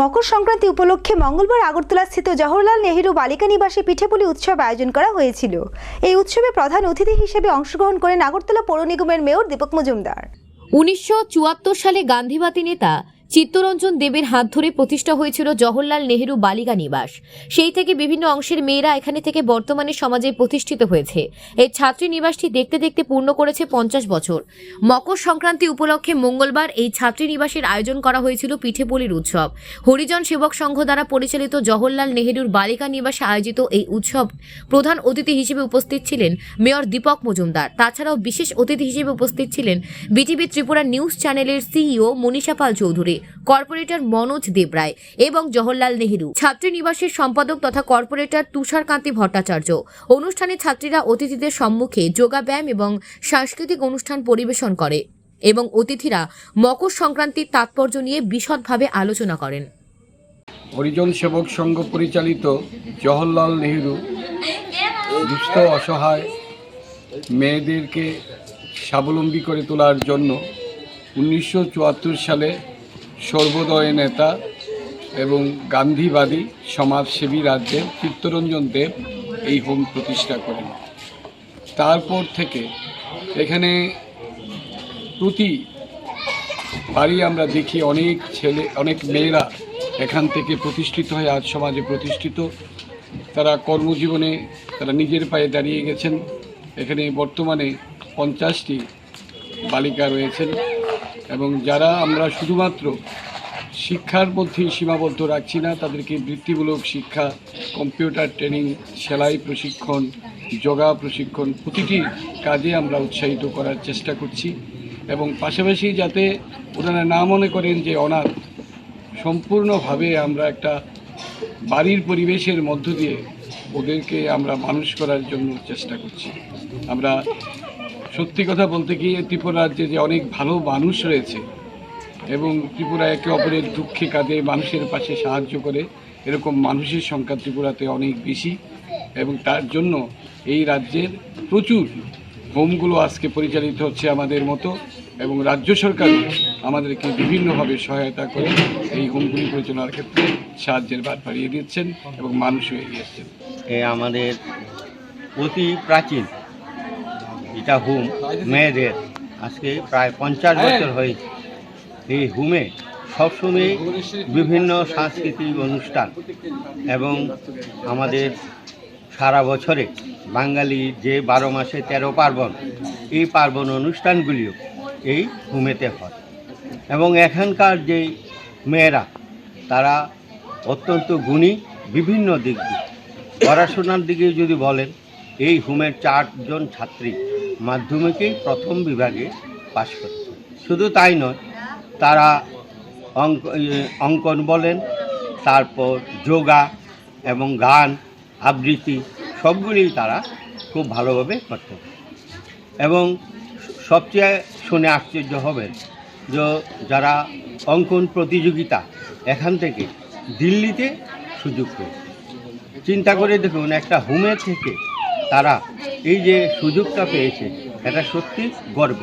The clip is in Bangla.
মকর সংক্রান্তি উপলক্ষে মঙ্গলবার আগরতলা স্থিত জওহরলাল নেহেরু বালিকা নিবাসে পিঠেপুলি উৎসব আয়োজন করা হয়েছিল। এই উৎসবে প্রধান অতিথি হিসেবে অংশগ্রহণ করেন আগরতলা পৌর নিগমের মেয়র দীপক মজুমদার। উনিশশো চুয়াত্তর সালে গান্ধীবাদী নেতা চিত্তরঞ্জন দেবের হাত ধরে প্রতিষ্ঠা হয়েছিল জওহরলাল নেহেরু বালিকা নিবাস। সেই থেকে বিভিন্ন অংশের মেয়েরা এখানে থেকে বর্তমানে সমাজে প্রতিষ্ঠিত হয়েছে। এই ছাত্রী নিবাসটি দেখতে দেখতে পূর্ণ করেছে পঞ্চাশ বছর। মকর সংক্রান্তি উপলক্ষে মঙ্গলবার এই ছাত্রী নিবাসের আয়োজন করা হয়েছিল পিঠেপুলির উৎসব। হরিজন সেবক সংঘ দ্বারা পরিচালিত জওহরলাল নেহেরুর বালিকা নিবাসে আয়োজিত এই উৎসব প্রধান অতিথি হিসেবে উপস্থিত ছিলেন মেয়র দীপক মজুমদার। তাছাড়াও বিশেষ অতিথি হিসেবে উপস্থিত ছিলেন বিটিভি ত্রিপুরা নিউজ চ্যানেলের সিইও মনীষা পাল চৌধুরী। কর্পোরেটর মনোজ দেবরায় এবং জওহরলাল নেহেরু। ছাত্রী নিবাসের সম্পাদক তথা কর্পোরেটর তুষারকান্তি ভট্টাচার্য। অনুষ্ঠানে ছাত্রীরা অতিথিদের সম্মুখে যোগাব্যায়াম এবং সাংস্কৃতিক অনুষ্ঠান পরিবেশন করে এবং অতিথিরা মকর সংক্রান্তির তাৎপর্য নিয়ে বিশদভাবে আলোচনা করেন। হরিজন সেবক সংঘ পরিচালিত জওহরলাল নেহেরু দুস্থ অসহায় মেয়েদেরকে স্বাবলম্বী করে তোলার জন্য উনিশশো চুয়াত্তর সালে সর্বোদয় নেতা এবং গান্ধীবাদী সমাজসেবী রাজ্যের চিত্তরঞ্জন দেব এই হোম প্রতিষ্ঠা করেন। তারপর থেকে এখানে প্রতি বাড়ি আমরা দেখি অনেক ছেলে, অনেক মেয়েরা এখান থেকে প্রতিষ্ঠিত হয়ে আজ সমাজে প্রতিষ্ঠিত। তারা কর্মজীবনে তারা নিজের পায়ে দাঁড়িয়ে গেছেন। এখানে বর্তমানে পঞ্চাশটি বালিকা রয়েছেন। এবং যারা আমরা শুধুমাত্র শিক্ষার মধ্যেই সীমাবদ্ধ রাখছি না, তাদেরকে বৃত্তিমূলক শিক্ষা, কম্পিউটার ট্রেনিং, সেলাই প্রশিক্ষণ, যোগা প্রশিক্ষণ প্রতিটি কাজে আমরা উৎসাহিত করার চেষ্টা করছি এবং পাশাপাশি যাতে ওনারা না মনে করেন যে অনাথ, সম্পূর্ণভাবে আমরা একটা বাড়ির পরিবেশের মধ্য দিয়ে ওদেরকে আমরা মানুষ করার জন্য চেষ্টা করছি। আমরা সত্যি কথা বলতে গিয়ে ত্রিপুরা রাজ্যে যে অনেক ভালো মানুষ রয়েছে এবং ত্রিপুরা একে অপরের দুঃখে কাঁদে, মানুষের পাশে সাহায্য করে, এরকম মানুষের সংখ্যা ত্রিপুরাতে অনেক বেশি এবং তার জন্য এই রাজ্যের প্রচুর হোমগুলো আজকে পরিচালিত হচ্ছে আমাদের মতো এবং রাজ্য সরকার আমাদেরকে বিভিন্নভাবে সহায়তা করে এই হোমগুলি পরিচালনার ক্ষেত্রে সাহায্যের বাদ বাড়িয়ে দিচ্ছেন এবং মানুষও এগিয়ে এ আমাদের অতি প্রাচীন এটা হুম মেয়েদের। আজকে প্রায় পঞ্চাশ বছর হয়েছে। এই হুমে সবসময় বিভিন্ন সাংস্কৃতিক অনুষ্ঠান এবং আমাদের সারা বছরে বাঙালি যে বারো মাসে তেরো পার্বণ এই পার্বণ অনুষ্ঠানগুলিও এই হুমেতে হয়। এবং এখানকার যে মেয়েরা তারা অত্যন্ত গুণী বিভিন্ন দিক দিয়ে। পড়াশোনার দিকে যদি বলেন এই হুমের চারজন ছাত্রী মাধ্যমিকেই প্রথম বিভাগে পাশ করেছে শুধু তাই নয়, তারা অঙ্ক অঙ্কন বলেন, তারপর যোগা এবং গান, আবৃত্তি সবগুলি তারা খুব ভালোভাবে করতে এবং সবচেয়ে শুনে আশ্চর্য হবেন যে যারা অঙ্কন প্রতিযোগিতা এখান থেকে দিল্লিতে সুযোগ পেয়েছে। চিন্তা করে দেখুন, একটা হোমের থেকে তারা এই যে সুযোগটা পেয়েছে এটা সত্যি গর্ব।